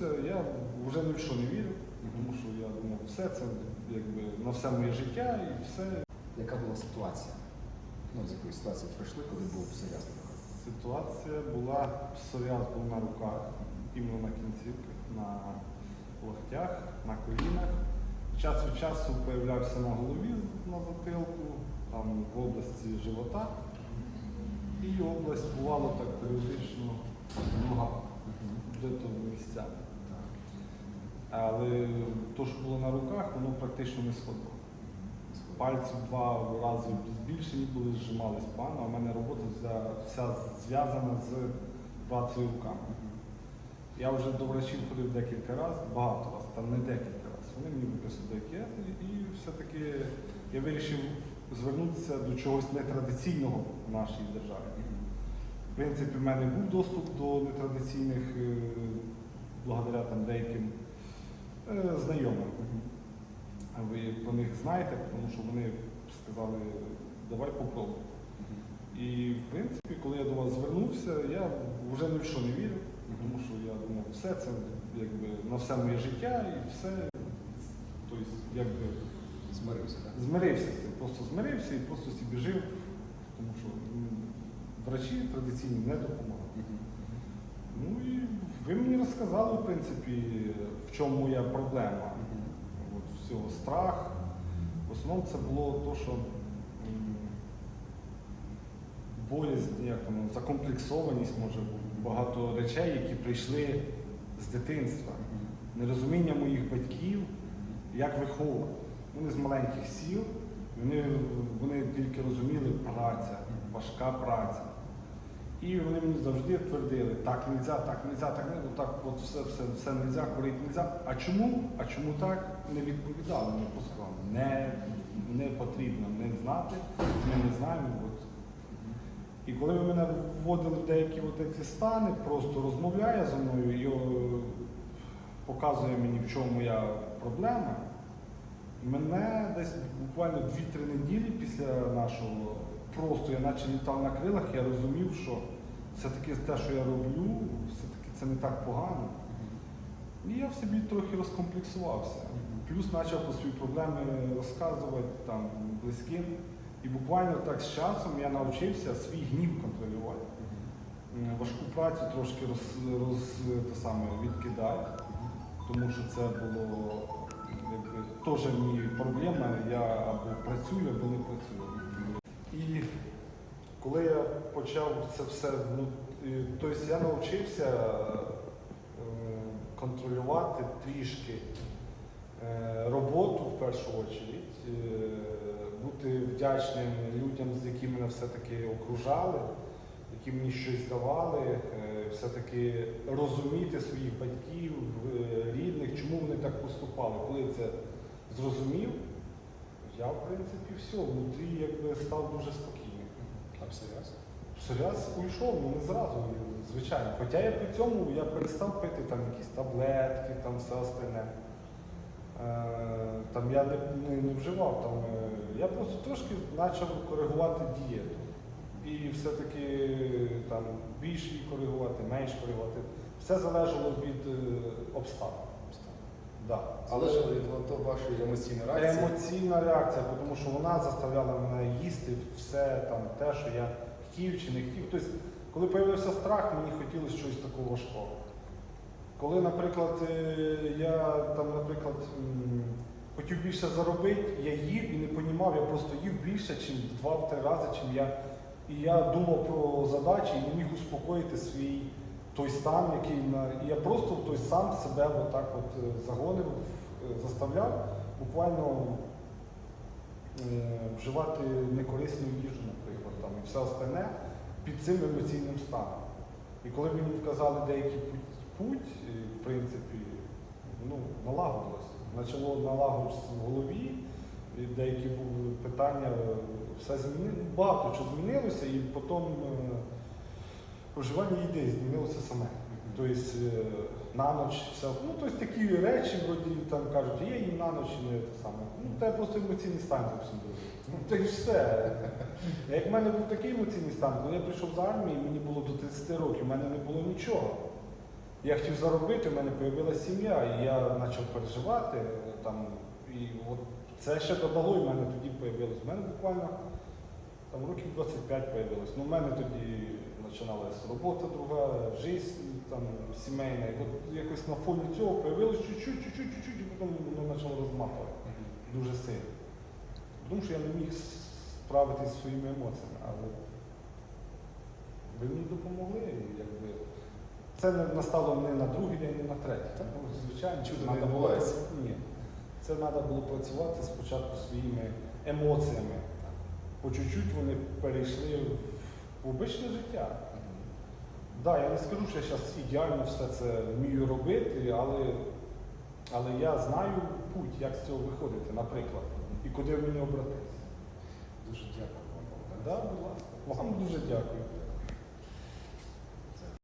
звернувся, я вже ні в що не вірив, тому що я думав, все це якби на все моє життя і все. Яка була ситуація? Ну, з якої ситуації прийшли, коли був псоріаз на руках? Ситуація була псоріаз був на руках, іменно на кінцівках, на локтях, на колінах. Час від часу появлявся на голові на затилку, там в області живота. І область бувало так періодично в ногах, де-то місцями. Але то, що було на руках, воно практично не сходило. Пальці два рази збільшені були, зжимались погано, а в мене робота вся, зв'язана з працею руками. Я вже до врачів ходив декілька разів, багато разів, там не декілька разів. Вони мені виписали дієти і все-таки я вирішив звернутися до чогось нетрадиційного в нашій державі. В принципі, в мене був доступ до нетрадиційних, е, благодаря там деяким е, Ви про них знаєте, тому що вони сказали, давай попробуй. І в принципі, коли я до вас звернувся, я вже ні в що не вірив, тому що я думав, все це якби на все моє життя і все, тобто, якби Змирився, так? змирився з цим, просто змирився і просто собі жив, тому що врачі традиційні не допомагають. Ну і мені в принципі, в чому моя проблема. От всього страх. В основному це було то, що боязнь, як воно, закомплексованість може бути, багато речей, які прийшли з дитинства. Нерозуміння моїх батьків, як виховувати. Вони з маленьких сіл, вони, вони тільки розуміли праця, важка праця. І вони мені завжди твердили, так не можна, так не можна, так не можна, так от все, все, все не можна, курити можна. А чому? А чому так? Не відповідали, не посклали. Не, не потрібно не знати, ми не знаємо. От. І коли ви мене вводили в деякі от ці стани, просто розмовляє зі мною і показує мені, в чому моя проблема, мене десь буквально 2-3 неділі після нашого просто я наче літав на крилах, я розумів, що все-таки те, що я роблю, все-таки це не так погано. І я в собі трохи розкомплексувався. Плюс почав про свої проблеми розказувати там близьким. І буквально так з часом я навчився свій гнів контролювати. Важку працю трошки роз, роз, те саме, відкидати, тому що це було якби, теж мені проблема, я або працюю, або не працюю. І коли я почав це все, ну, тобто я навчився е, контролювати трішки е, роботу в першу очередь, е, бути вдячним людям, з якими мене все-таки окружали, які мені щось давали, все-таки розуміти своїх батьків, рідних, чому вони так поступали. Коли це зрозумів, я в принципі все, внутрі якби став дуже спокійним. А псоріаз? Псоріаз уйшов, ну не зразу, звичайно. Хоча я при цьому я перестав пити там якісь таблетки, там все остальне. Е, там я не, не, не вживав, там, е, я просто трошки почав коригувати дієту. І все-таки там більш її коригувати, менш коригувати. Все залежало від е, обставин. Да. Залежало від того вашої емоційної реакції. Емоційна реакція, тому що вона заставляла мене їсти все там, те, що я хотів чи не хотів. Тобто, коли з'явився страх, мені хотілося щось такого важкого. Коли, наприклад, е, я там, наприклад, хотів більше заробити, я їв і не розумів, я просто їв більше, ніж в два-три рази, чим я. І я думав про задачі і не міг успокоїти свій той стан, який на. І я просто той сам себе отак от е, загонив, е, заставляв буквально е, вживати некорисну їжу, наприклад, там, і все остальне під цим емоційним станом. І коли мені вказали деякий путь, в принципі, ну, налагодилось. Почало налагодитися в голові, і деякі питання, все змінило, багато що змінилося, і потім вживання їди змінилося саме. Тобто е, на ніч все. Ну, тобто такі речі, вроді там кажуть, є їм на ніч, не те саме. Ну, тебе просто емоційний стан зовсім другий. Ну, та й все. Як в мене був такий емоційний стан, коли я прийшов з армії, мені було до 30 років, в мене не було нічого. Я хотів заробити, в мене з'явилася сім'я, і я почав переживати. Там, і от це ще додало, і в мене тоді з'явилось. У мене буквально там років 25 з'явилось. Ну, в мене тоді починалася робота друга, життя там, сімейна. І от якось на фоні цього з'явилось чуть-чуть, чуть-чуть, чуть-чуть, і потім воно почало розматувати дуже сильно. Тому що я не міг справитися зі своїми емоціями, але ви мені допомогли. Якби. Це не настало не на другий день, не на третій. Так. Ну, звичайно, Чудо не було Ні. Це треба було працювати спочатку своїми емоціями. По чуть-чуть вони перейшли в обичне життя. Так, да, я не скажу, що я зараз ідеально все це вмію робити, але, але я знаю путь, як з цього виходити, наприклад, і куди мені обратитися. Дуже дякую вам, Богдан. Да, будь ласка. Вам дуже дякую.